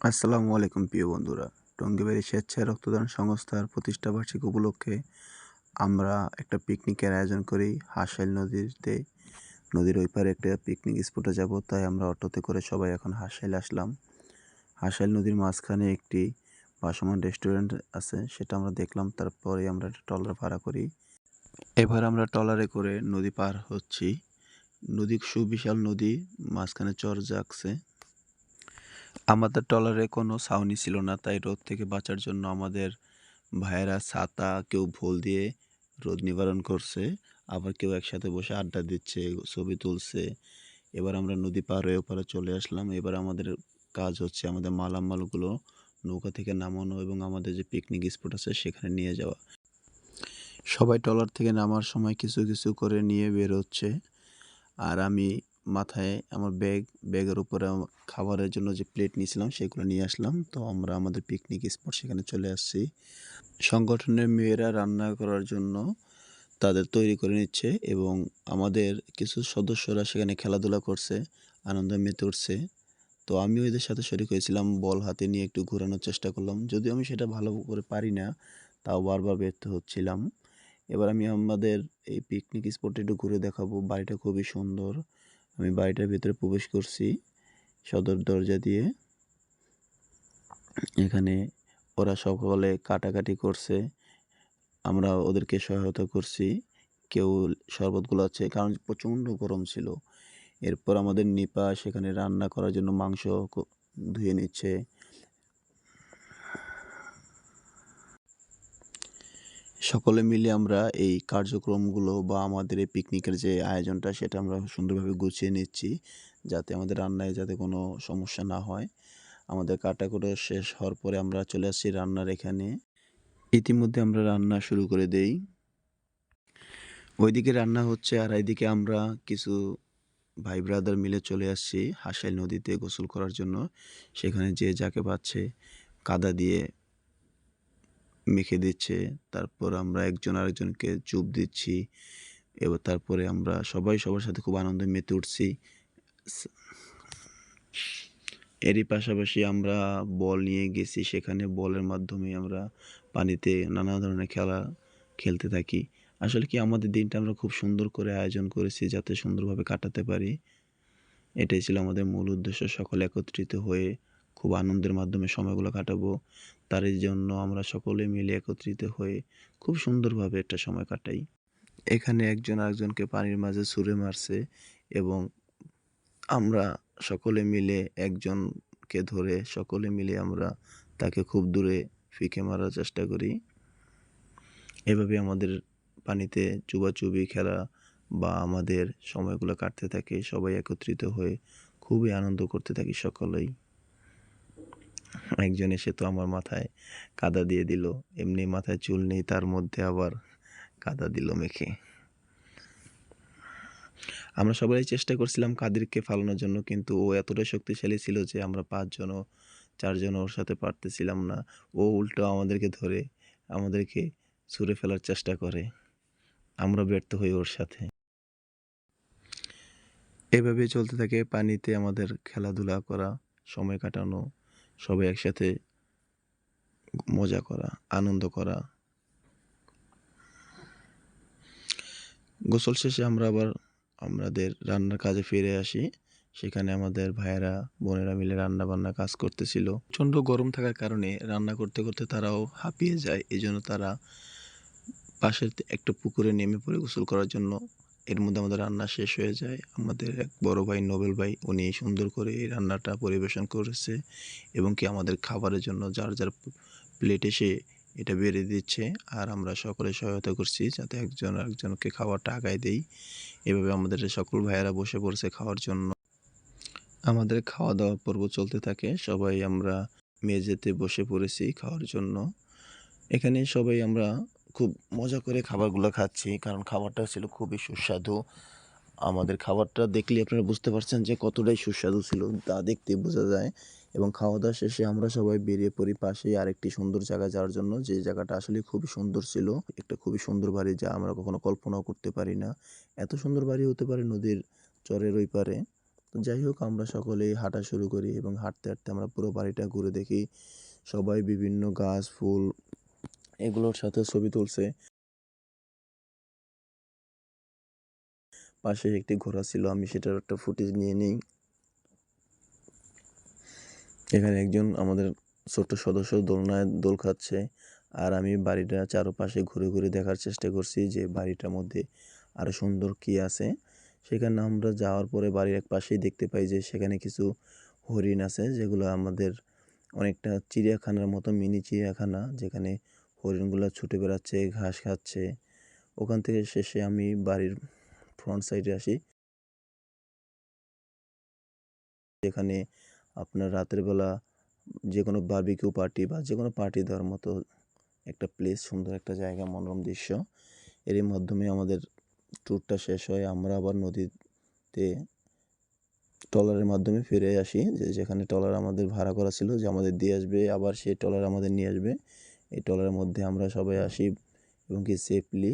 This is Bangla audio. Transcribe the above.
আসসালামু আলাইকুম প্রিয় বন্ধুরা। টঙ্গিবাড়ি স্বেচ্ছায় রক্তদান সংস্থার প্রতিষ্ঠা বার্ষিক উপলক্ষে আমরা একটা পিকনিকের আয়োজন করি হাসাইল নদীতে। নদীর ওই পারে একটা পিকনিক স্পটে যাব, তাই আমরা অটোতে করে সবাই এখন হাসাইল আসলাম। হাসাইল নদীর মাঝখানে একটি ভাসমান রেস্টুরেন্ট আছে, সেটা আমরা দেখলাম, তারপরে আমরা একটা ট্রলার ভাড়া করি। এবার আমরা ট্রলারে করে নদী পার হচ্ছি। নদী সুবিশাল নদী মাঝখানে চর জাগছে। আমাদের ট্রলারে কোনো ছাউনি ছিল না, তাই রোদ থেকে বাঁচার জন্য আমাদের ভাইয়েরা ছাতা, কেউ ভোল দিয়ে রোদ নিবারণ করছে, আবার কেউ একসাথে বসে আড্ডা দিচ্ছে, ছবি তুলছে। এবার আমরা নদী পার হয়ে ওপারে চলে আসলাম। এবার আমাদের কাজ হচ্ছে আমাদের মালামালগুলো নৌকা থেকে নামানো এবং আমাদের যে পিকনিক স্পট আছে সেখানে নিয়ে যাওয়া। সবাই ট্রলার থেকে নামার সময় কিছু কিছু করে নিয়ে বের হচ্ছে। আর আমি মাথায় আমার ব্যাগ, ব্যাগের উপরে খাবারের জন্য যে প্লেট নিয়েছিলাম সেগুলো নিয়ে আসলাম। তো আমরা আমাদের পিকনিক স্পট সেখানে চলে আসছি। সংগঠনের মেয়েরা রান্না করার জন্য তাদের তৈরি করে নিচ্ছে এবং আমাদের কিছু সদস্যরা সেখানে খেলাধুলা করছে, আনন্দে মেতে উঠছে। তো আমিও এদের সাথে শরিক হয়েছিলাম, বল হাতে নিয়ে একটু ঘোরানোর চেষ্টা করলাম। যদিও আমি সেটা ভালো করে পারি না, তাও বারবার ব্যর্থ হচ্ছিলাম। এবার আমি আমাদের এই পিকনিক স্পটে একটু ঘুরে দেখাবো। বাড়িটা খুবই সুন্দর। আমি বাড়িটার ভিতরে প্রবেশ করছি, সদর দরজা দিয়ে। এখানে ওরা সকলে কাটাকাটি করছে। আমরা ওদেরকে সহায়তা করছি। কেউ শরবতগুলো আছে, কারণ প্রচণ্ড গরম ছিল। এরপর আমাদের নিপা সেখানে রান্না করার জন্য মাংস ধুয়ে নিচ্ছে। সকলে মিলে আমরা এই কার্যক্রমগুলো বা আমাদের এই পিকনিকের যে আয়োজনটা, সেটা আমরা সুন্দরভাবে গুছিয়ে নিচ্ছি যাতে আমাদের রান্নায় যাতে কোনো সমস্যা না হয়। আমাদের কাটাকুটো শেষ হওয়ার পরে আমরা চলে আসছি রান্নার এখানে। ইতিমধ্যে আমরা রান্না শুরু করে দেই। ওইদিকে রান্না হচ্ছে আর এইদিকে আমরা কিছু ভাই ব্রাদার মিলে চলে আসছি হাসাইল নদীতে গোসল করার জন্য। সেখানে যে যাকে পাচ্ছে কাদা দিয়ে মেখে দিচ্ছে, তারপর আমরা একজন আরেকজনকে চুপ দিচ্ছি, এবার তারপরে আমরা সবাই সবার সাথে খুব আনন্দে মেতে উঠছি। এরই পাশাপাশি আমরা বল নিয়ে গেছি, সেখানে বলের মাধ্যমে আমরা পানিতে নানা ধরনের খেলা খেলতে থাকি। আসলে কি আমাদের দিনটা আমরা খুব সুন্দর করে আয়োজন করেছি, যাতে সুন্দরভাবে কাটাতে পারি? এটাই ছিল আমাদের মূল উদ্দেশ্য, সকলে একত্রিত হয়ে খুব আনন্দের মাধ্যমে সময়গুলো কাটাবো। তারই জন্য আমরা সকলে মিলে একত্রিত হয়ে খুব সুন্দরভাবে একটা সময় কাটাই। এখানে একজন আরেকজনকে পানির মাঝে ছুঁড়ে মারছে এবং আমরা সকলে মিলে একজনকে ধরে সকলে মিলে আমরা তাকে খুব দূরে ফিকে মারার চেষ্টা করি। এভাবে আমাদের পানিতে চুবাচুবি, খেলা বা আমাদের সময়গুলো কাটতে থাকে। সবাই একত্রিত হয়ে খুবই আনন্দ করতে থাকি সকলেই। একজন এসে তো আমার মাথায় কাদা দিয়ে দিল। এমনি মাথায় চুল নেই, তার মধ্যে আবার কাদা দিল মেখে। আমরা সবাই চেষ্টা করছিলাম কাদেরকে ফালানোর জন্য, কিন্তু ও এতটাই শক্তিশালী ছিল যে আমরা পাঁচজনও চারজন ওর সাথে পারতেছিলাম না। ও উল্টো আমাদেরকে ধরে, আমাদেরকে ছুঁড়ে ফেলার চেষ্টা করে। আমরা ব্যর্থ হই ওর সাথে। এভাবে চলতে থাকে পানিতে আমাদের খেলাধুলা করা, সময় কাটানো সবাই একসাথে মজা করা, আনন্দ করা। গোসল শেষে আমরা আবার আমাদের রান্নার কাজে ফিরে আসি। সেখানে আমাদের ভাইয়েরা, বোনেরা মিলে রান্না বান্না কাজ করতেছিল। প্রচণ্ড গরম থাকার কারণে রান্না করতে করতে তারাও হাঁপিয়ে যায়। এই জন্য তারা পাশের একটা পুকুরে নেমে পড়ে গোসল করার জন্য এর মধ্যে আমাদের রান্না শেষ হয়ে যায়। আমাদের এক বড় ভাই, নোবেল ভাই, উনি সুন্দর করে এই রান্নাটা পরিবেশন করেছে এবং কি আমাদের খাবারের জন্য যার যার প্লেটে সে এটা বেড়ে দিচ্ছে। আর আমরা সকলে সহায়তা করছি যাতে একজন একজনকে খাবারটা আগায় দেই। এভাবে আমাদের সকল ভাইয়েরা বসে পড়ছে খাওয়ার জন্য। আমাদের খাওয়া দাওয়া পর্ব চলতে থাকে। সবাই আমরা মেঝেতে বসে পড়েছি খাওয়ার জন্য। এখানে সবাই আমরা খুব মজা করে খাবারগুলো খাচ্ছি, কারণ খাবারটা ছিল খুবই সুস্বাদু। আমাদের খাবারটা দেখলে আপনারা বুঝতে পারছেন যে কতটাই সুস্বাদু ছিল, তা দেখতে বোঝা যায়। এবং খাওয়া দাওয়া শেষে আমরা সবাই বেরিয়ে পড়ি পাশেই আরেকটি সুন্দর জায়গা যাওয়ার জন্য, যে জায়গাটা আসলে খুবই সুন্দর ছিল। একটা খুবই সুন্দর বাড়ি যা আমরা কখনো কল্পনাও করতে পারি না। এত সুন্দর বাড়ি হতে পারে নদীর চরের ওই পারে। তো যাই হোক, আমরা সকলেই হাঁটা শুরু করি এবং হাঁটতে হাঁটতে আমরা পুরো বাড়িটা ঘুরে দেখি। সবাই বিভিন্ন গাছ, ফুল এগুলোর সাথে ছবি তুলছে। পাশে একটি ঘোড়া ছিল, আমি সেটার একটা ফুটেজ নিয়ে নিই। এখানে একজন আমাদের ছোট্ট সদস্য দোলনায় দোল খাচ্ছে, আর আমি বাড়িটা চারপাশে ঘুরে ঘুরে দেখার চেষ্টা করছি যে বাড়িটার মধ্যে আরও সুন্দর কি আছে। সেখানে আমরা যাওয়ার পরে বাড়ির এক পাশেই দেখতে পাই যে সেখানে কিছু হরিণ আছে, যেগুলো আমাদের অনেকটা চিড়িয়াখানার মতো, মিনি চিড়িয়াখানা, যেখানে হরিণগুলো ছুটে বেড়াচ্ছে, ঘাস খাচ্ছে। ওখান থেকে শেষে আমি বাড়ির ফ্রন্ট সাইডে আসি। যেখানে আপনার রাতের বেলা যে কোনো বার্বিকিউ পার্টি বা যে কোনো পার্টি দেওয়ার মতো একটা প্লেস সুন্দর একটা জায়গা, মনোরম দৃশ্য। এরই মাধ্যমে আমাদের ট্যুরটা শেষ হয়। আমরা আবার নদীতে ট্রলারের মাধ্যমে ফিরে আসি। যে যেখানে ট্রলার আমাদের ভাড়া করা ছিল যে আমাদের দিয়ে আসবে, আবার সেই ট্রলার আমাদের নিয়ে আসবে। এই ট্রলারের মধ্যে আমরা সবাই আসি এবং কি সেফলি